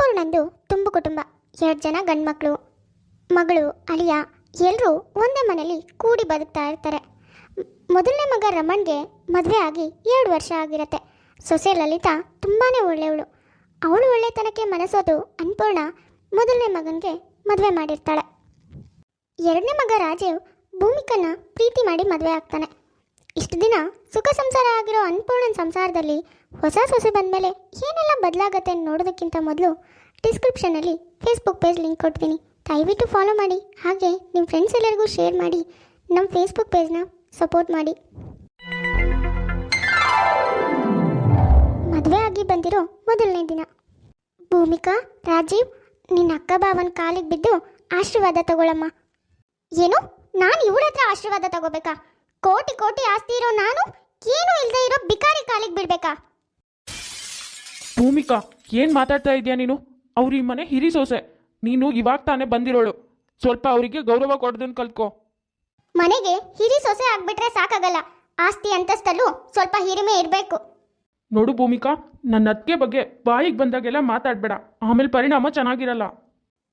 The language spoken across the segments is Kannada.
ಅನ್ನಪೂರ್ಣಂದು ತುಂಬು ಕುಟುಂಬ. ಎರಡು ಜನ ಗಂಡ್ಮಕ್ಳು, ಮಗಳು ಅಳಿಯ. ಎಲ್ಲರೂ ಒಂದೇ ಮನೆಯಲ್ಲಿ ಕೂಡಿ ಬದುಕ್ತಾ ಇರ್ತಾರೆ. ಮೊದಲನೇ ಮಗ ರಮಣ್ಗೆ ಮದುವೆ ಆಗಿ ಎರಡು ವರ್ಷ ಆಗಿರತ್ತೆ. ಸೊಸೆ ಲಲಿತಾ ತುಂಬಾ ಒಳ್ಳೆಯವಳು. ಅವಳು ಒಳ್ಳೆತನಕ್ಕೆ ಮನಸೋದು ಅನ್ನಪೂರ್ಣ ಮೊದಲನೇ ಮಗನಿಗೆ ಮದುವೆ ಮಾಡಿರ್ತಾಳೆ. ಎರಡನೇ ಮಗ ರಾಜೀವ್ ಭೂಮಿಕನ್ನ ಪ್ರೀತಿ ಮಾಡಿ ಮದುವೆ ಆಗ್ತಾನೆ. ಇಷ್ಟು ದಿನ ಸುಖ ಸಂಸಾರ ಆಗಿರೋ ಅನ್ಪೂರ್ಣನ ಸಂಸಾರದಲ್ಲಿ ಹೊಸ ಸೊಸೆ ಬಂದಮೇಲೆ ಏನೆಲ್ಲ ಬದಲಾಗತ್ತೆ ನೋಡೋದಕ್ಕಿಂತ ಮೊದಲು ಡಿಸ್ಕ್ರಿಪ್ಷನಲ್ಲಿ ಫೇಸ್ಬುಕ್ ಪೇಜ್ ಲಿಂಕ್ ಕೊಡ್ತೀನಿ. ದಯವಿಟ್ಟು ಫಾಲೋ ಮಾಡಿ. ಹಾಗೆ ನಿಮ್ಮ ಫ್ರೆಂಡ್ಸ್ ಎಲ್ಲರಿಗೂ ಶೇರ್ ಮಾಡಿ. ನಮ್ಮ ಫೇಸ್ಬುಕ್ ಪೇಜ್ನ ಸಪೋರ್ಟ್ ಮಾಡಿ. ಮದುವೆ ಆಗಿ ಬಂದಿರೋ ಮೊದಲನೇ ದಿನ. ಭೂಮಿಕಾ, ರಾಜೀವ್, ನಿನ್ನ ಅಕ್ಕ ಬಾವನ ಕಾಲಿಗೆ ಬಿದ್ದು ಆಶೀರ್ವಾದ ತಗೊಳಮ್ಮ. ಏನು? ನಾನು ಇವ್ರ ಹತ್ರ ಆಶೀರ್ವಾದ ತಗೋಬೇಕಾ? ಕೋಟಿ ಕೋಟಿ ಆಸ್ತಿ ಇರೋ ನಾನು? ಏನು ಇಲ್ಲದೆ ಇರೋ ಬಿಕಾರಿ ಕಾಲಿಗೆ ಬಿಡ್ಬೇಕಾ? ಭೂಮಿಕಾ ಏನು ಮಾತಾಡ್ತಾ ಇದೆಯಾ ನೀನು? ಅವ್ರ ಈ ಮನೆ ಹಿರಿ ಸೊಸೆ. ನೀನು ಇವಾಗ ತಾನೇ ಬಂದಿರೋಳು. ಸ್ವಲ್ಪ ಅವರಿಗೆ ಗೌರವ ಕೊಡ್ದನ್ ಕಲ್ತ್ಕೋ. ಮನೆಗೆ ಹಿರಿ ಸೊಸೆ ಆಗ್ಬಿಟ್ರೆ ಸಾಕಾಗಲ್ಲ. ಆಸ್ತಿ ಅಂತಸ್ತಲ್ಲೂ ಸ್ವಲ್ಪ ಹಿರಿಮೆ ಇರಬೇಕು. ನೋಡು ಭೂಮಿಕಾ ನನ್ನ ಅತ್ತಿಗೆ ಬಗ್ಗೆ ಬಾಯಿಗೆ ಬಂದಾಗೆಲ್ಲ ಮಾತಾಡಬೇಡ. ಆಮೇಲೆ ಪರಿಣಾಮ ಚೆನ್ನಾಗಿರಲ್ಲ.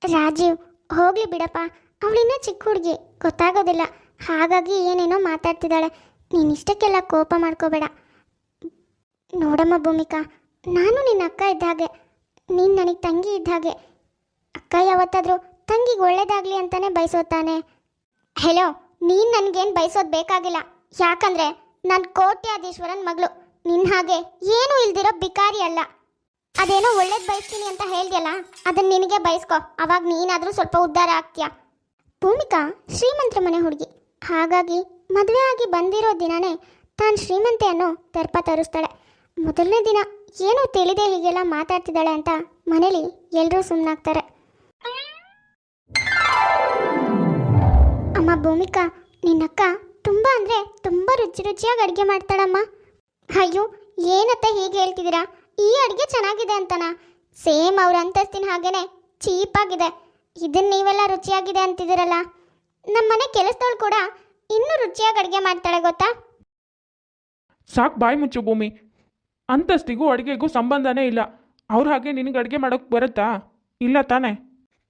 ರಾಜೀವ್ ಹೋಗ್ಲಿ ಬಿಡಪ್ಪ. ಅವಳಿನ್ನ ಚಿಕ್ಕ ಹುಡುಗಿ. ಗೊತ್ತಾಗೋದಿಲ್ಲ. ಹಾಗಾಗಿ ಏನೇನೋ ಮಾತಾಡ್ತಿದ್ದಾಳೆ. ನೀನು ಇಷ್ಟಕ್ಕೆಲ್ಲ ಕೋಪ ಮಾಡ್ಕೋಬೇಡ. ನೋಡಮ್ಮ ಭೂಮಿಕಾ ನಾನು ನಿನ್ನ ಅಕ್ಕ ಇದ್ದ ಹಾಗೆ, ನೀನು ನನಗೆ ತಂಗಿ ಇದ್ದ ಹಾಗೆ. ಅಕ್ಕ ಯಾವತ್ತಾದರೂ ತಂಗಿಗೆ ಒಳ್ಳೇದಾಗಲಿ ಅಂತಾನೆ ಬಯಸೋತಾನೆ ಹೆಲೋ ನೀನು ನನಗೇನು ಬಯಸೋದು ಬೇಕಾಗಿಲ್ಲ. ಯಾಕಂದ್ರೆ ನಾನು ಕೋಟ್ಯಾಧೀಶ್ವರನ ಮಗಳು. ನಿನ್ನ ಹಾಗೆ ಏನೂ ಇಲ್ದಿರೋ ಬಿಕಾರಿ ಅಲ್ಲ. ಅದೇನೋ ಒಳ್ಳೇದು ಬಯಸ್ತೀನಿ ಅಂತ ಹೇಳಿದೆಯಲ್ಲ ಅದನ್ನು ನಿನಗೆ ಬಯಸ್ಕೊ. ಅವಾಗ ನೀನಾದರೂ ಸ್ವಲ್ಪ ಉದ್ಧಾರ ಆಗ್ತೀಯ? ಭೂಮಿಕಾ, ಶ್ರೀಮಂತರ ಮನೆ ಹುಡುಗಿ. ಹಾಗಾಗಿ ಮದುವೆ ಆಗಿ ಬಂದಿರೋ ದಿನನೇ ತಾನು ಶ್ರೀಮಂತೆಯನ್ನು ತರ್ಪ ತೋರಿಸ್ತಾಳೆ. ಮೊದಲನೇ ದಿನ ಏನೂ ತಿಳಿದೆ ಹೀಗೆಲ್ಲ ಮಾತಾಡ್ತಿದ್ದಾಳೆ ಅಂತ ಮನೇಲಿ ಎಲ್ಲರೂ ಸುಮ್ಮನಾಗ್ತಾರೆ ಅಮ್ಮ ಭೂಮಿಕಾ ನಿನ್ನಕ್ಕ ತುಂಬ ಅಂದರೆ ತುಂಬ ರುಚಿ ರುಚಿಯಾಗಿ ಅಡುಗೆ ಮಾಡ್ತಾಳಮ್ಮ. ಅಯ್ಯೋ, ಏನತ್ತ ಹೀಗೆ ಹೇಳ್ತಿದ್ದೀರಾ? ಈ ಅಡುಗೆ ಚೆನ್ನಾಗಿದೆ ಅಂತನಾ? ಸೇಮ್ ಅವ್ರ ಅಂತಸ್ತಿನ ಹಾಗೇನೆ ಚೀಪಾಗಿದೆ. ಇದನ್ನ ನೀವೆಲ್ಲ ರುಚಿಯಾಗಿದೆ ಅಂತಿದ್ದೀರಲ್ಲ? ನಮ್ಮ ಮನೆ ಕೆಲಸದವಳು ಕೂಡ ಇನ್ನೂ ರುಚಿಯಾಗಿ ಅಡುಗೆ ಮಾಡ್ತಾಳೆ ಗೊತ್ತಾ? ಸಾಕು ಬಾಯಿ ಮುಚ್ಚು ಭೂಮಿ. ಅಂತಸ್ತಿಗೂ ಅಡುಗೆಗೂ ಸಂಬಂಧನೇ ಇಲ್ಲ. ಅವ್ರ ಹಾಗೆ ನಿನಗೆ ಅಡುಗೆ ಮಾಡೋಕ್ಕೆ ಬರುತ್ತಾ? ಇಲ್ಲ ತಾನೇ.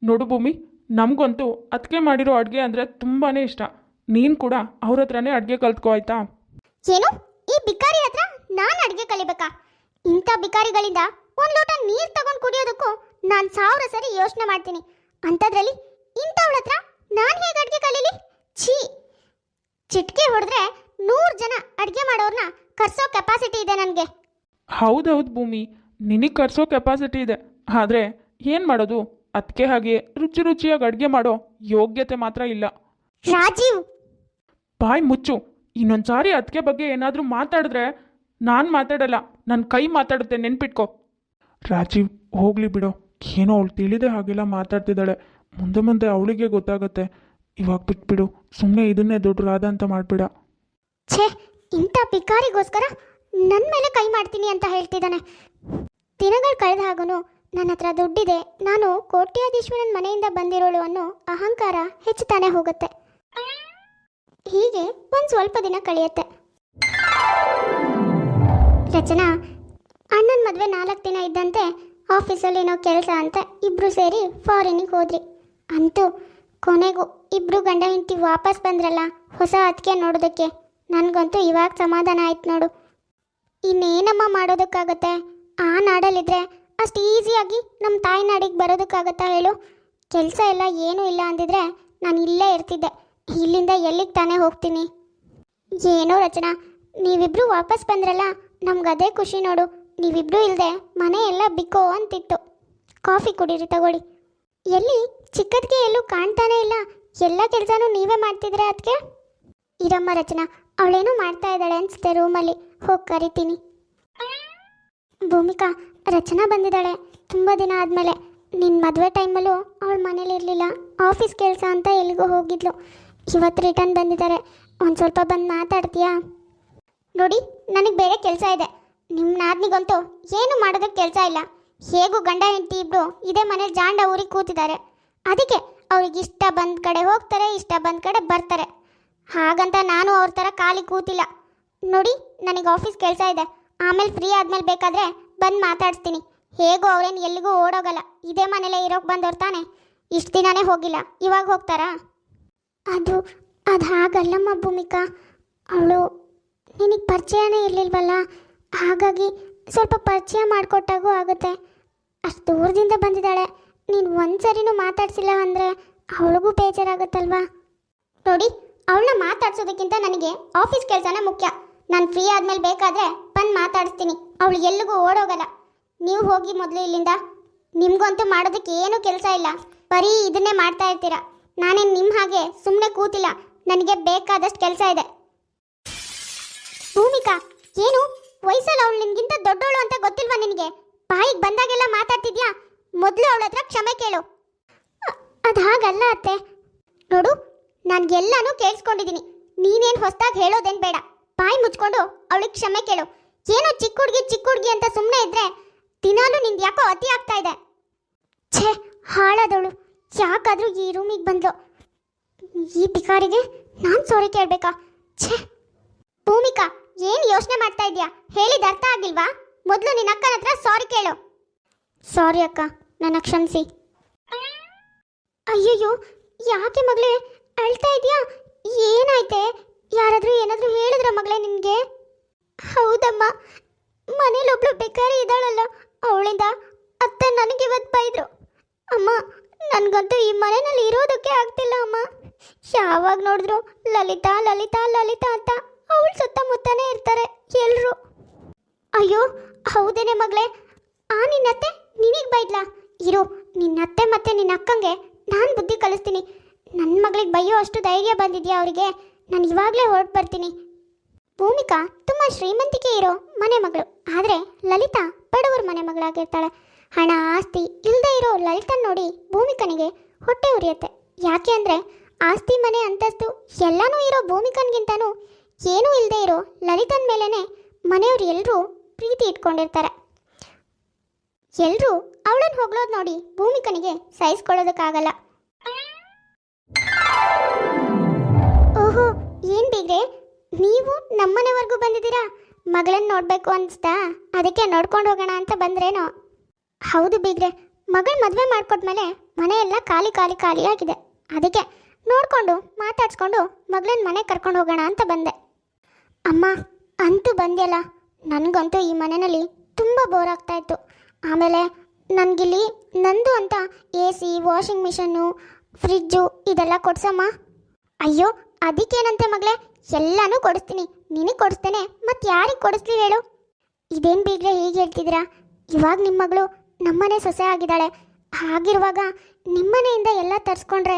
ನೋಡು ಭೂಮಿ, ನಮಗಂತೂ ಅದಕ್ಕೆ ಮಾಡಿರೋ ಅಡುಗೆ ಅಂದರೆ ತುಂಬಾ ಇಷ್ಟ. ನೀನು ಕೂಡ ಅವ್ರ ಹತ್ರನೇ ಅಡುಗೆ ಕಲ್ತ್ಕೋ ಆಯ್ತಾ? ಏನು? ಈ ಬಿಕಾರಿ ಹತ್ರ ನಾನು ಅಡುಗೆ ಕಲಿಬೇಕಾ? ಇಂಥ ಬಿಕಾರಿಗಳಿಂದ ಒಂದು ಲೋಟ ನೀರು ತಗೊಂಡು ಕುಡಿಯೋದಕ್ಕೂ ನಾನು ಸಾವಿರ ಸರಿ ಯೋಚನೆ ಮಾಡ್ತೀನಿ. ಅಂಥದ್ರಲ್ಲಿ ಇಂಥವ್ಳ ಹತ್ರ ನಾನು ಹೇಗೆ ಅಡುಗೆ ಕಲೀಲಿ? ಛೀ! ಚಿಟ್ಕೆ ಹೊಡೆದ್ರೆ ನೂರು ಜನ ಅಡುಗೆ ಮಾಡೋರನ್ನ ಕರ್ಸೋ ಕೆಪಾಸಿಟಿ ಇದೆ ನನಗೆ. ಹೌದೌದು ಭೂಮಿ ನಿನಗೆ ಕರ್ಸೋ ಕೆಪಾಸಿಟಿ ಇದೆ. ಆದರೆ ಏನು ಮಾಡೋದು? ಅದಕ್ಕೆ ಹಾಗೆ ರುಚಿ ರುಚಿಯಾಗಿ ಅಡುಗೆ ಮಾಡೋ ಯೋಗ್ಯತೆ ಮಾತ್ರ ಇಲ್ಲ. ರಾಜೀವ್! ಬಾಯ್ ಮುಚ್ಚು. ಇನ್ನೊಂದು ಸಾರಿ ಅದಕ್ಕೆ ಬಗ್ಗೆ ಏನಾದರೂ ಮಾತಾಡಿದ್ರೆ ನಾನು ಮಾತಾಡಲ್ಲ ನನ್ನ ಕೈ ಮಾತಾಡುತ್ತೆ ನೆನ್ಪಿಟ್ಕೋ. ರಾಜೀವ್ ಹೋಗ್ಲಿ ಬಿಡೋ. ಏನೋ ಅವಳು ತಿಳಿದೆ ಹಾಗೆಲ್ಲ ಮಾತಾಡ್ತಿದ್ದಾಳೆ. ಮುಂದೆ ಮುಂದೆ ಅವಳಿಗೆ ಗೊತ್ತಾಗುತ್ತೆ. ಇವಾಗ ಬಿಟ್ಬಿಡು. ಸುಮ್ಮನೆ ಇದನ್ನೇ ದೊಡ್ಡ ರಾಧ ಅಂತ ಮಾಡಬೇಡ. ಛೇ ಇಂಥ ಪಿಕಾರಿಗೋಸ್ಕರ ನನ್ನ ಮೇಲೆ ಕೈ ಮಾಡ್ತೀನಿ ಅಂತ ಹೇಳ್ತಿದ್ದಾನೆ. ದಿನಗಳು ಕಳೆದ ಹಾಗೂ ನನ್ನ ಹತ್ರ ದುಡ್ಡಿದೆ. ನಾನು ಕೋಟ್ಯಾಧೀಶ್ವರನ ಮನೆಯಿಂದ ಬಂದಿರೋಳು ಅನ್ನೋ ಅಹಂಕಾರ ಹೆಚ್ಚುತ್ತಾನೆ ಹೋಗುತ್ತೆ. ಹೀಗೆ ಒಂದು ಸ್ವಲ್ಪ ದಿನ ಕಳೆಯುತ್ತೆ. ರಚನಾ, ಅಣ್ಣನ ಮದುವೆ ನಾಲ್ಕು ದಿನ ಇದ್ದಂತೆ ಆಫೀಸಲ್ಲಿ ಏನೋ ಕೆಲಸ ಅಂತ ಇಬ್ಬರು ಸೇರಿ ಫಾರಿನಿಗೆ ಹೋದ್ರಿ. ಅಂತೂ ಕೊನೆಗೂ ಇಬ್ಬರು ಗಂಡ ಹೆಂಡತಿ ವಾಪಸ್ ಬಂದ್ರಲ್ಲ ಹೊಸ ಅದಕ್ಕೆ ನೋಡೋದಕ್ಕೆ. ನನಗಂತೂ ಇವಾಗ ಸಮಾಧಾನ ಆಯ್ತು ನೋಡು. ಇನ್ನೇನಮ್ಮ ಮಾಡೋದಕ್ಕಾಗತ್ತೆ? ಆ ನಾಡಲ್ಲಿದ್ರೆ ಅಷ್ಟು ಈಸಿಯಾಗಿ ನಮ್ಮ ತಾಯಿ ನಾಡಿಗೆ ಬರೋದಕ್ಕಾಗತ್ತಾ ಹೇಳು? ಕೆಲಸ ಎಲ್ಲ ಏನೂ ಇಲ್ಲ ಅಂದಿದ್ರೆ ನಾನು ಇಲ್ಲೇ ಇರ್ತಿದ್ದೆ. ಇಲ್ಲಿಂದ ಎಲ್ಲಿಗೆ ತಾನೇ ಹೋಗ್ತೀನಿ? ಏನೋ ರಚನಾ, ನೀವಿಬ್ರು ವಾಪಸ್ ಬಂದ್ರಲ್ಲ, ನಮ್ಗೆ ಅದೇ ಖುಷಿ ನೋಡು. ನೀವಿಬ್ರು ಇಲ್ಲದೆ ಮನೆ ಎಲ್ಲ ಬಿಕ್ಕೋ ಅಂತಿತ್ತು. ಕಾಫಿ ಕುಡೀರಿ, ತಗೊಳ್ಳಿ. ಎಲ್ಲಿ? ಚಿಕ್ಕದಕ್ಕೆ ಎಲ್ಲೂ ಕಾಣ್ತಾನೇ ಇಲ್ಲ. ಎಲ್ಲ ಕೆಲಸನೂ ನೀವೇ ಮಾಡ್ತಿದ್ರೆ ಅದಕ್ಕೆ ಇರಮ್ಮ ರಚನಾ ಅವಳೇನೋ ಮಾಡ್ತಾ ಇದ್ದಾಳೆ ಅನ್ಸುತ್ತೆ ರೂಮಲ್ಲಿ. ಹೋಗಿ ಕರಿತೀನಿ. ಭೂಮಿಕಾ, ರಚನಾ ಬಂದಿದ್ದಾಳೆ. ತುಂಬ ದಿನ ಆದಮೇಲೆ. ನಿನ್ನ ಮದುವೆ ಟೈಮಲ್ಲೂ ಅವಳು ಮನೇಲಿ ಇರಲಿಲ್ಲ. ಆಫೀಸ್ ಕೆಲಸ ಅಂತ ಎಲ್ಲಿಗೂ ಹೋಗಿದ್ಲು. ಇವತ್ತು ರಿಟರ್ನ್ ಬಂದಿದ್ದಾರೆ. ಒಂದು ಸ್ವಲ್ಪ ಬಂದು ಮಾತಾಡ್ತೀಯಾ? ನೋಡಿ, ನನಗೆ ಬೇರೆ ಕೆಲಸ ಇದೆ. ನಿಮ್ಮ ನಾದ್ನಿಗಂತೂ ಏನು ಮಾಡೋದಕ್ಕೆ ಕೆಲಸ ಇಲ್ಲ. ಹೇಗೂ ಗಂಡ ಹೆಂಡತಿ ಇಬ್ರು ಇದೇ ಮನೇಲಿ ಜಾಂಡ ಊರಿಗೆ ಕೂತಿದ್ದಾರೆ. ಅದಕ್ಕೆ ಅವ್ರಿಗೆ ಇಷ್ಟ ಬಂದ ಕಡೆ ಹೋಗ್ತಾರೆ, ಇಷ್ಟ ಬಂದ ಕಡೆ ಬರ್ತಾರೆ. ಹಾಗಂತ ನಾನು ಅವ್ರ ಥರ ಖಾಲಿ ಕೂತಿಲ್ಲ. ನೋಡಿ ನನಗೆ ಆಫೀಸ್ ಕೆಲಸ ಇದೆ. ಆಮೇಲೆ ಫ್ರೀ ಆದ್ಮೇಲೆ ಬೇಕಾದರೆ ಬಂದು ಮಾತಾಡಿಸ್ತೀನಿ. ಹೇಗೋ ಅವ್ರೇನು ಎಲ್ಲಿಗೂ ಓಡೋಗಲ್ಲ. ಇದೇ ಮನೇಲೆ ಇರೋಕೆ ಬಂದವ್ರು ತಾನೆ. ಇಷ್ಟು ದಿನನೇ ಹೋಗಿಲ್ಲ. ಇವಾಗ ಹೋಗ್ತಾರಾ? ಅದು ಅದು ಹಾಗಲ್ಲಮ್ಮ ಭೂಮಿಕಾ. ಅವಳು ನಿನಗೆ ಪರಿಚಯನೇ ಇರಲಿಲ್ವಲ್ಲ? ಹಾಗಾಗಿ ಸ್ವಲ್ಪ ಪರಿಚಯ ಮಾಡಿಕೊಟ್ಟಾಗೂ ಆಗುತ್ತೆ. ಅಷ್ಟು ದೂರದಿಂದ ಬಂದಿದ್ದಾಳೆ. ನೀನು ಒಂದ್ಸರಿನೂ ಮಾತಾಡ್ಸಿಲ್ಲ ಅಂದರೆ ಅವಳಿಗೂ ಬೇಜಾರಾಗುತ್ತಲ್ವಾ? ನೋಡಿ ಅವಳನ್ನ ಮಾತಾಡ್ಸೋದಕ್ಕಿಂತ ನನಗೆ ಆಫೀಸ್ ಕೆಲಸನೇ ಮುಖ್ಯ. ನಾನು ಫ್ರೀ ಆದಮೇಲೆ ಬೇಕಾದ್ರೆ ಬಂದು ಮಾತಾಡಿಸ್ತೀನಿ. ಅವಳು ಎಲ್ಲಿಗೂ ಓಡೋಗಲ್ಲ. ನೀವು ಹೋಗಿ ಮೊದಲು ಇಲ್ಲಿಂದ. ನಿಮಗಂತೂ ಮಾಡೋದಕ್ಕೆ ಏನೂ ಕೆಲಸ ಇಲ್ಲ. ಬರೀ ಇದನ್ನೇ ಮಾಡ್ತಾ ಇರ್ತೀರಾ? ನಾನೇನು ನಿಮ್ಮ ಹಾಗೆ ಸುಮ್ಮನೆ ಕೂತಿಲ್ಲ. ನನಗೆ ಬೇಕಾದಷ್ಟು ಕೆಲಸ ಇದೆ. ಭೂಮಿಕಾ, ಏನು? ವಯಸ್ಸಲ್ಲಿ ಅವಳು ನಿನ್ಗಿಂತ ದೊಡ್ಡವಳು ಅಂತ ಗೊತ್ತಿಲ್ವಾ ನಿನಗೆ? ಬಾಯಿಗೆ ಬಂದಾಗೆಲ್ಲ ಮಾತಾಡ್ತಿದ್ಯಾ? ಮೊದಲು ಅವಳ ಹತ್ರ ಕ್ಷಮೆ ಕೇಳು. ಅದು ಹಾಗಲ್ಲ ಅತ್ತೆ. ನೋಡು ನಾನು ಎಲ್ಲಾನು ಕೇಳಿಸ್ಕೊಂಡಿದ್ದೀನಿ ನೀನೇನು ಹೊಸ್ದಾಗಿ ಹೇಳೋದೇನು ಬೇಡ. ಬಾಯಿ ಮುಚ್ಕೊಂಡು ಅವಳಿಗೆ ಕ್ಷಮೆ ಕೇಳು. ಏನೋ ಚಿಕ್ಕ ಹುಡುಗಿ ಚಿಕ್ಕ ಹುಡುಗಿ ಅಂತ ಸುಮ್ಮನೆ ಇದ್ರೆ ದಿನಾಲು ನಿಂದು ಯಾಕೋ ಅತಿ ಆಗ್ತಾ ಇದೆ. ಛೇ, ಹಾಳಾದವಳು. ಯಾಕಾದರೂ ಈ ರೂಮಿಗೆ ಬಂದ್ಲು. ಈ ಬಿಕಾರಿಗೆ ನಾನು ಸಾರಿ ಕೇಳಬೇಕಾ? ಛೇ. ಭೂಮಿಕಾ, ಏನು ಯೋಚನೆ ಮಾಡ್ತಾ ಇದೀಯಾ? ಹೇಳಿದ ಅರ್ಥ ಆಗಿಲ್ವಾ? ಮೊದಲು ನಿನ್ನ ಅಕ್ಕನ ಹತ್ರ ಸಾರಿ ಕೇಳು. ಸಾರಿ ಅಕ್ಕ, ನನ್ನ ಕ್ಷಮಿಸಿ. ಅಯ್ಯಯ್ಯೋ, ಯಾಕೆ ಮಗಳೇ? ಅಳ್ತಾ ಇದೆಯಾ? ಏನಾಯ್ತೆ? ಯಾರಾದರೂ ಏನಾದರೂ ಹೇಳಿದ್ರ ಮಗಳೇ ನಿನಗೆ? ಹೌದಮ್ಮ. ಮನೇಲಿ ಒಬ್ಳು ಬೇಕಾರಿ ಇದ್ದಾಳಲ್ಲ, ಅವಳಿಂದ ಅತ್ತೆ ನನಗೆ ಇವತ್ತು ಬೈದ್ರು. ಅಮ್ಮ, ನನಗಂತೂ ಈ ಮನೆಯಲ್ಲಿ ಇರೋದಕ್ಕೆ ಆಗ್ತಿಲ್ಲ ಅಮ್ಮ. ಯಾವಾಗ ನೋಡಿದ್ರು ಲಲಿತಾ ಲಲಿತಾ ಲಲಿತಾ ಅಂತ ಅವಳ ಸುತ್ತಮುತ್ತನೇ ಇರ್ತಾರೆ ಎಲ್ಲರೂ ಅಯ್ಯೋ, ಹೌದೇನೆ ಮಗಳೇ. ಆ ನಿನ್ನತ್ತೆ ನಿನಗೆ ಬೈದ್ಲಾ? ಇರು, ನಿನ್ನತ್ತೆ ಮತ್ತೆ ನಿನ್ನ ಅಕ್ಕಂಗೆ ನಾನು ಬುದ್ಧಿ ಕಲಿಸ್ತೀನಿ. ನನ್ನ ಮಗಳಿಗೆ ಬೈಯೋ ಅಷ್ಟು ಧೈರ್ಯ ಬಂದಿದೆಯಾ ಅವರಿಗೆ? ನಾನು ಇವಾಗಲೇ ಹೊರಟು ಬರ್ತೀನಿ. ಭೂಮಿಕಾ, ತುಂಬ ಶ್ರೀಮಂತಿಕೆ ಇರೋ ಮನೆ ಮಗಳು. ಆದರೆ ಲಲಿತಾ ಬಡವರ ಮನೆ ಮಗಳಾಗಿರ್ತಾಳೆ. ಹಣ, ಆಸ್ತಿ ಇಲ್ಲದೆ ಇರೋ ಲಲಿತನ್ ನೋಡಿ ಭೂಮಿಕನಿಗೆ ಹೊಟ್ಟೆ ಉರಿಯುತ್ತೆ. ಯಾಕೆ ಅಂದರೆ ಆಸ್ತಿ, ಮನೆ, ಅಂತಸ್ತು ಎಲ್ಲನೂ ಇರೋ ಭೂಮಿಕನ್ಗಿಂತನೂ ಏನೂ ಇಲ್ಲದೆ ಇರೋ ಲಲಿತನ ಮೇಲೇ ಮನೆಯವ್ರು ಎಲ್ಲರೂ ಪ್ರೀತಿ ಇಟ್ಕೊಂಡಿರ್ತಾರೆ. ಎಲ್ಲರೂ ಅವಳನ್ನು ಹೊಗಳೋದು ನೋಡಿ ಭೂಮಿಕನಿಗೆ ಸಹಿಸ್ಕೊಳ್ಳೋದಕ್ಕಾಗಲ್ಲ. ಏನ್ ಬೀಗ್ರೆ? ನೀವು ನಮ್ಮನೆವರೆಗೂ ಬಂದಿದ್ದೀರಾ? ಮಗಳನ್ನ ನೋಡಬೇಕು ಅನ್ಸ್ತಾ? ಅದಕ್ಕೆ ನೋಡ್ಕೊಂಡು ಹೋಗೋಣ ಅಂತ ಬಂದ್ರೇನೋ? ಹೌದು ಬೀಗ್ರೆ. ಮಗಳ ಮದುವೆ ಮಾಡ್ಕೊಟ್ಮೇಲೆ ಮನೆ ಎಲ್ಲ ಖಾಲಿ ಖಾಲಿ ಖಾಲಿ ಆಗಿದೆ. ಅದಕ್ಕೆ ನೋಡ್ಕೊಂಡು, ಮಾತಾಡ್ಸ್ಕೊಂಡು ಮಗಳನ್ನ ಮನೆ ಕರ್ಕೊಂಡು ಹೋಗೋಣ ಅಂತ ಬಂದೆ. ಅಮ್ಮ, ಅಂತೂ ಬಂದ್ಯಲ್ಲ? ನನಗಂತೂ ಈ ಮನೆಯಲ್ಲಿ ತುಂಬ ಬೋರ್ ಆಗ್ತಾ ಇತ್ತು. ಆಮೇಲೆ ನನಗಿಲ್ಲಿ ನಂದು ಅಂತ A C, washing machine, fridge ಇದೆಲ್ಲ ಕೊಡ್ಸಮ್ಮ. ಅಯ್ಯೋ ಅದಕ್ಕೇನಂತೆ ಮಗಳೇ? ಎಲ್ಲನೂ ಕೊಡಿಸ್ತೀನಿ. ನಿನಗೆ ಕೊಡಿಸ್ತೇನೆ ಮತ್ತೆ ಯಾರಿಗೆ ಕೊಡಿಸ್ಲಿ ಹೇಳು? ಇದೇನು ಬೀಗ್ರೆ ಹೀಗೆ ಹೇಳ್ತಿದ್ದೀರಾ? ಇವಾಗ ನಿಮ್ಮ ಮಗಳು ನಮ್ಮನೆ ಸೊಸೆ ಆಗಿದ್ದಾಳೆ. ಹಾಗಿರುವಾಗ ನಿಮ್ಮನೆಯಿಂದ ಎಲ್ಲ ತರಿಸ್ಕೊಂಡ್ರೆ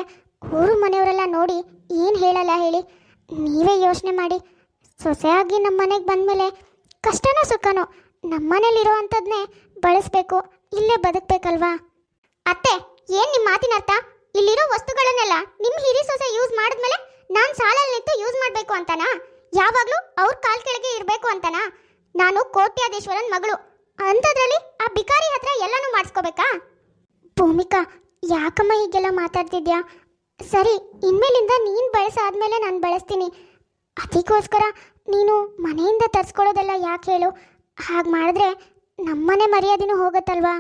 ಊರು ಮನೆಯವರೆಲ್ಲ ನೋಡಿ ಏನು ಹೇಳಲ್ಲ ಹೇಳಿ. ನೀವೇ ಯೋಚನೆ ಮಾಡಿ. ಸೊಸೆಯಾಗಿ ನಮ್ಮ ಮನೆಗೆ ಬಂದಮೇಲೆ ಕಷ್ಟನೋ ಸುಖನೋ ನಮ್ಮನೇಲಿರೋ ಅಂಥದ್ನೇ ಬಳಸಬೇಕು, ಇಲ್ಲೇ ಬದುಕಬೇಕಲ್ವಾ? ಅತ್ತೆ, ಏನು ನಿಮ್ಮ ಮಾತಿನ ಅರ್ಥ ಇಲ್ಲಿರೋ ವಸ್ತುಗಳನ್ನೆಲ್ಲ ನಿಮ್ಮ ಹಿರಿ ಸೊಸೆ ಯೂಸ್ ಮಾಡಿದ್ಮೇಲೆ ನಾನು ಸಾಲಲ್ಲಿ ನಿಂತು ಯೂಸ್ ಮಾಡಬೇಕು ಅಂತನಾ? ಯಾವಾಗಲೂ ಅವ್ರ ಕಾಲ್ ಕೆಳಗೆ ಇರಬೇಕು ಅಂತನಾ? ನಾನು ಕೋಟ್ಯಾಧೀಶ್ವರನ್ ಮಗಳು. ಅಂಥದ್ರಲ್ಲಿ ಆ ಬಿಕಾರಿ ಹತ್ರ ಎಲ್ಲನೂ ಮಾಡಿಸ್ಕೋಬೇಕಾ? ಭೂಮಿಕಾ, ಯಾಕಮ್ಮ ಹೀಗೆಲ್ಲ ಮಾತಾಡ್ತಿದ್ಯಾ? ಸರಿ, ಇನ್ಮೇಲಿಂದ ನೀನು ಬಳಸಾದ್ಮೇಲೆ ನಾನು ಬಳಸ್ತೀನಿ. ಅದಕ್ಕೋಸ್ಕರ ನೀನು ಮನೆಯಿಂದ ತರಿಸ್ಕೊಳ್ಳೋದೆಲ್ಲ ಯಾಕೆ ಹೇಳು? ಹಾಗೆ ಮಾಡಿದ್ರೆ ನಮ್ಮನೆ ಮರ್ಯಾದೆನೂ ಹೋಗುತ್ತಲ್ವಾ?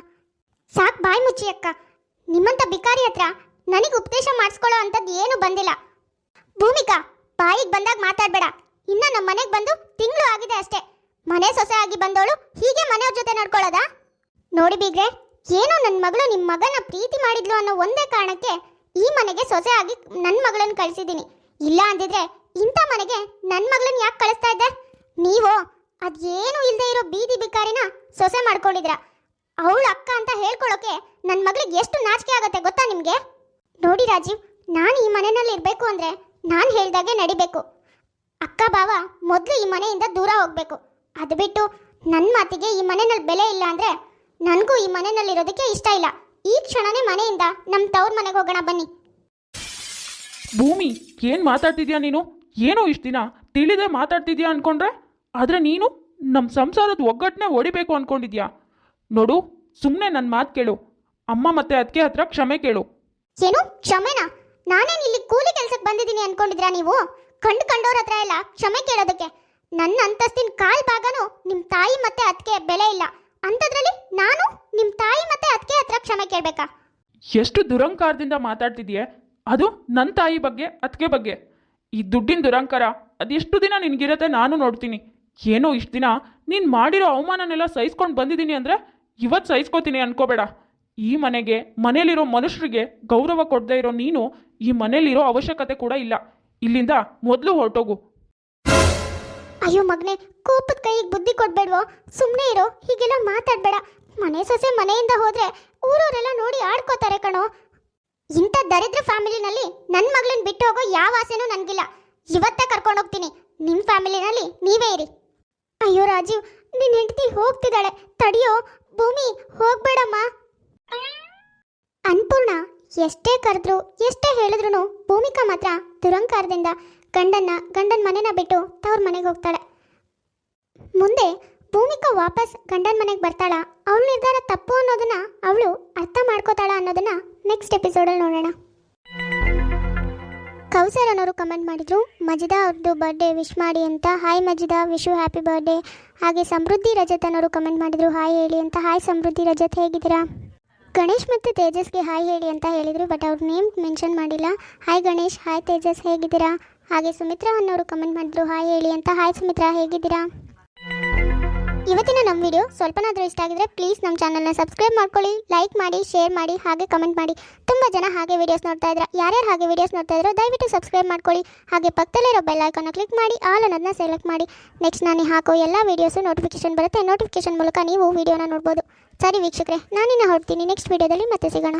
ಸಾಕು ಬಾಯಿ ಮುಚ್ಚಿ ಅಕ್ಕ. ನಿಮ್ಮಂಥ ಬಿಕಾರಿ ಹತ್ರ ನನಗೆ ಉಪದೇಶ ಮಾಡಿಸ್ಕೊಳ್ಳೋ ಅಂಥದ್ದು ಏನು ಬಂದಿಲ್ಲ. ಭೂಮಿಕಾ, ಬಾಯಿಗೆ ಬಂದಾಗ ಮಾತಾಡಬೇಡ. ಇನ್ನ ನಮ್ಮ ಮನೆಗೆ ಬಂದು ತಿಂಗಳು ಆಗಿದೆ ಅಷ್ಟೇ. ಮನೆ ಸೊಸೆ ಆಗಿ ಬಂದವಳು ಹೀಗೆ ಮನೆಯವ್ರ ಜೊತೆ ನಡ್ಕೊಳ್ಳೋದಾ ನೋಡಿ ಬೀಗ್ರೆ, ಏನೋ ನನ್ನ ಮಗಳು ನಿಮ್ಮ ಮಗನ ಪ್ರೀತಿ ಮಾಡಿದ್ಲು ಅನ್ನೋ ಒಂದೇ ಕಾರಣಕ್ಕೆ ಈ ಮನೆಗೆ ಸೊಸೆ ಆಗಿ ನನ್ನ ಮಗಳನ್ನ ಕಳಿಸಿದ್ದೀನಿ. ಇಲ್ಲ ಅಂದಿದ್ರೆ ಇಂಥ ಮನೆಗೆ ನನ್ನ ಮಗಳನ್ನ ಯಾಕೆ ಕಳಿಸ್ತಾ ಇದ್ದೆ? ನೀವು ಅದೇನು ಇಲ್ಲದೆ ಇರೋ ಬೀದಿ ಬಿಕಾರಿನ ಸೊಸೆ ಮಾಡ್ಕೊಂಡಿದ್ರ ಅವಳ ಅಕ್ಕ ಅಂತ ಹೇಳ್ಕೊಳ್ಳೋಕೆ ನನ್ನ ಮಗಳಿಗೆ ಎಷ್ಟು ನಾಚಿಕೆ ಆಗುತ್ತೆ ಗೊತ್ತಾ ನಿಮಗೆ? ನೋಡಿ ರಾಜೀವ್, ನಾನು ಈ ಮನೆಯಲ್ಲಿ ಇರಬೇಕು ಅಂದರೆ ನಾನು ಹೇಳ್ದಾಗೆ ನಡಿಬೇಕು. ಅಕ್ಕ ಬಾವ ಮೊದಲು ಈ ಮನೆಯಿಂದ ದೂರ ಹೋಗಬೇಕು. ಅದು ಬಿಟ್ಟು ನನ್ನ ಮಾತಿಗೆ ಈ ಮನೆಯಲ್ಲಿ ಬೆಲೆ ಇಲ್ಲ ಅಂದರೆ ನನಗೂ ಈ ಮನೆಯಲ್ಲಿ ಇರೋದಕ್ಕೆ ಇಷ್ಟ ಇಲ್ಲ. ಈ ಕ್ಷಣನೇ ಮನೆಯಿಂದ ನಮ್ಮ ತವ್ರ ಮನೆಗೆ ಹೋಗೋಣ ಬನ್ನಿ. ಭೂಮಿ ಏನು ಮಾತಾಡ್ತಿದ್ಯಾ ನೀನು? ಏನೋ ಇಷ್ಟು ದಿನ ತಿಳಿದೆ ಮಾತಾಡ್ತಿದ್ಯಾ ಅನ್ಕೊಂಡ್ರೆ? ಆದರೆ ನೀನು ನಮ್ಮ ಸಂಸಾರದ ಒಗ್ಗಟ್ಟನೆ ಹೊಡಿಬೇಕು ಅನ್ಕೊಂಡಿದ್ಯಾ? ನೋಡು ಸುಮ್ಮನೆ ನನ್ನ ಮಾತು ಕೇಳು. ಅಮ್ಮ ಮತ್ತೆ ಅದಕ್ಕೆ ಹತ್ರ ಕ್ಷಮೆ ಕೇಳು. ಏನು? ಕ್ಷಮೆನಾ? ನಾನೇನು ಇಲ್ಲಿ ಕೂಲಿ ಕೆಲ್ಸಕ್ಕೆ ಬಂದಿದ್ದೀನಿ ಅನ್ಕೊಂಡಿದ್ರಾ ನೀವು? ಕಂಡು ಕಂಡೋರ ಹತ್ರ ಎಲ್ಲ, ಕ್ಷಮೆ ಕೇಳೋದಕ್ಕೆ. ನನ್ನ ಅಂತಸ್ತಿನ ಕಾಲ್ ಭಾಗನೂ ನಿಮ್ಮ ತಾಯಿ ಮತ್ತೆ ಅದಕ್ಕೆ ಬೆಲೆ ಇಲ್ಲ. ಅಂಥದ್ರಲ್ಲಿ ನಾನು ನಿಮ್ಮ ಕ್ಷಮೆ ಕೇಳಬೇಕಾ? ಎಷ್ಟು ದುರಂಕಾರದಿಂದ ಮಾತಾಡ್ತಿದ್ಯೆ? ಅದು ನನ್ನ ತಾಯಿ ಬಗ್ಗೆ ಅದಕ್ಕೆ ಬಗ್ಗೆ. ಈ ದುಡ್ಡಿನ ದುರಂಕಾರ, ಅದೆಷ್ಟು ದಿನ ನಿನಗಿರತ್ತೆ ನಾನು ನೋಡ್ತೀನಿ. ಏನೋ ಇಷ್ಟು ದಿನ ನೀನು ಮಾಡಿರೋ ಅವಮಾನನೆಲ್ಲ ಸಹಿಸ್ಕೊಂಡು ಬಂದಿದ್ದೀನಿ ಅಂದರೆ ಇವತ್ತು ಸಹಿಸ್ಕೋತೀನಿ ಅನ್ಕೋಬೇಡ. ಈ ಮನೆಗೆ ಮನೇಲಿರೋ ಮನುಷ್ಯರಿಗೆ ಗೌರವ ಕೊಡದೇ ಇರೋ ನೀನು ಈ ಮನೇಲಿರೋ ಅವಶ್ಯಕತೆ ಕೂಡ ಇಲ್ಲ. ಇಲ್ಲಿಂದ ಮೊದಲು ಹೊರಟೋಗು. ಅಯ್ಯೋ ಮಗನೇ, ಕೋಪದ ಕೈಗೆ ಬುದ್ಧಿ ಕೊಡ್ಬೇಡ್ವೋ? ಸುಮ್ಮನೆ ಇರೋ, ಹೀಗೆಲ್ಲ ಮಾತಾಡ್ಬೇಡ. ಮನೆ ಸೊಸೆ ಮನೆಯಿಂದ ಹೋದ್ರೆ ಊರವರೆಲ್ಲ ನೋಡಿ ಆಡ್ಕೋತಾರೆ ಕಣೋ. ಇಂಥ ದರಿದ್ರ ಫ್ಯಾಮಿಲಿನಲ್ಲಿ ನನ್ನ ಮಗಳನ್ನ ಬಿಟ್ಟು ಹೋಗೋ ಯಾವ ಆಸೆನೂ ನನಗಿಲ್ಲ. ಇವತ್ತೇ ಕರ್ಕೊಂಡು ಹೋಗ್ತೀನಿ. ನಿಮ್ಮ ಫ್ಯಾಮಿಲಿನಲ್ಲಿ ನೀವೇ ಇರಿ. ಅಯ್ಯೋ ರಾಜೀವ್ ನಿನ್ನ ಹೆಂಡತಿ ಹೋಗ್ತಿದ್ದಾಳೆ. ತಡಿಯೋ, ಭೂಮಿ, ಹೋಗ್ಬೇಡಮ್ಮ. ಅನ್ಪೂರ್ಣ ಎಷ್ಟೇ ಕರೆದ್ರು, ಎಷ್ಟೇ ಹೇಳಿದ್ರು ಭೂಮಿಕಾ ಮಾತ್ರ ದುರಂಕಾರದಿಂದ ಗಂಡನ್ನ, ಗಂಡನ ಮನೆನ ಬಿಟ್ಟು ತವ್ರ ಮನೆಗೆ ಹೋಗ್ತಾಳೆ. ಮುಂದೆ ಭೂಮಿಕಾ ವಾಪಸ್ ಗಂಡನ ಮನೆಗೆ ಬರ್ತಾಳ? ಅವಳ ನಿರ್ಧಾರ ತಪ್ಪು ಅನ್ನೋದನ್ನ ಅವಳು ಅರ್ಥ ಮಾಡ್ಕೋತಾಳ ಅನ್ನೋದನ್ನ ನೆಕ್ಸ್ಟ್ ಎಪಿಸೋಡಲ್ಲಿ ನೋಡೋಣ. ಕೌಸರ್ ಅನ್ನೋರು ಕಮೆಂಟ್ ಮಾಡಿದ್ರು, ಮಜಿದಾ ಅವ್ರದ್ದು ಬರ್ಡೇ ವಿಶ್ ಮಾಡಿ ಅಂತ hi Majida you happy birthday ಹಾಗೆ ಸಮೃದ್ಧಿ ರಜತ್ ಅನ್ನೋರು ಕಮೆಂಟ್ ಮಾಡಿದ್ರು ಹಾಯ್ ಹೇಳಿ ಅಂತ. ಹಾಯ್ ಸಮೃದ್ಧಿ ರಜತ್, ಹೇಗಿದ್ದೀರಾ? ಗಣೇಶ್ ಮತ್ತು ತೇಜಸ್ಗೆ ಹಾಯ್ ಹೇಳಿ ಅಂತ ಹೇಳಿದರು ಬಟ್ ಅವ್ರ ನೇಮ್ ಮೆನ್ಷನ್ ಮಾಡಿಲ್ಲ. ಹಾಯ್ ಗಣೇಶ್ ಹಾಯ್ ತೇಜಸ್, ಹೇಗಿದ್ದೀರಾ? ಹಾಗೆ ಸುಮಿತ್ರಾ ಅನ್ನೋರು ಕಮೆಂಟ್ ಮಾಡಿದ್ರು, ಹಾಯ್ ಹೇಳಿ ಅಂತ. ಹಾಯ್ ಸುಮಿತ್ರಾ, ಹೇಗಿದ್ದೀರಾ? ಇವತ್ತಿನ ನಮ್ಮ ವಿಡಿಯೋ ಸ್ವಲ್ಪನಾದರೂ ಇಷ್ಟ ಆಗಿದ್ರೆ ಪ್ಲೀಸ್ ನಮ್ಮ ಚಾನಲ್ನ ಸಬ್ಸ್ಕ್ರೈಬ್ ಮಾಡ್ಕೊಳ್ಳಿ ಲೈಕ್ ಮಾಡಿ ಶೇರ್ ಮಾಡಿ, ಹಾಗೆ ಕಮೆಂಟ್ ಮಾಡಿ. ತುಂಬ ಜನ ಹಾಗೆ ವಿಡಿಯೋಸ್ ನೋಡ್ತಾ ಇದ್ರೆ. ಯಾರ್ಯಾರು ಹಾಗೆ ವಿಡಿಯೋಸ್ ನೋಡ್ತಾ ಇದ್ರೋ ದಯವಿಟ್ಟು ಸಬ್ಸ್ಕ್ರೈಬ್ ಮಾಡ್ಕೊಳ್ಳಿ. ಹಾಗೆ ಪಕ್ಕದಲ್ಲಿರೋ ಬೆಲ್ ಐಕನ್ನ ಕ್ಲಿಕ್ ಮಾಡಿ ಆಲ್ ಅನ್ನೋದನ್ನ ಸೆಲೆಕ್ಟ್ ಮಾಡಿ. ನೆಕ್ಸ್ಟ್ ನಾನು ಹಾಕೋ ಎಲ್ಲ ವೀಡಿಯೋಸು ನೋಟಿಫಿಕೇಶನ್ ಬರುತ್ತೆ. ನೋಟಿಫಿಕೇಶನ್ ಮೂಲಕ ನೀವು ವಿಡಿಯೋನ ನೋಡ್ಬೋದು. ಸರಿ ವೀಕ್ಷಕರೇ ನಾನಿನ್ನ ಹೊರಡ್ತೀನಿ. ನೆಕ್ಸ್ಟ್ ವಿಡಿಯೋದಲ್ಲಿ ಮತ್ತೆ ಸಿಗೋಣ.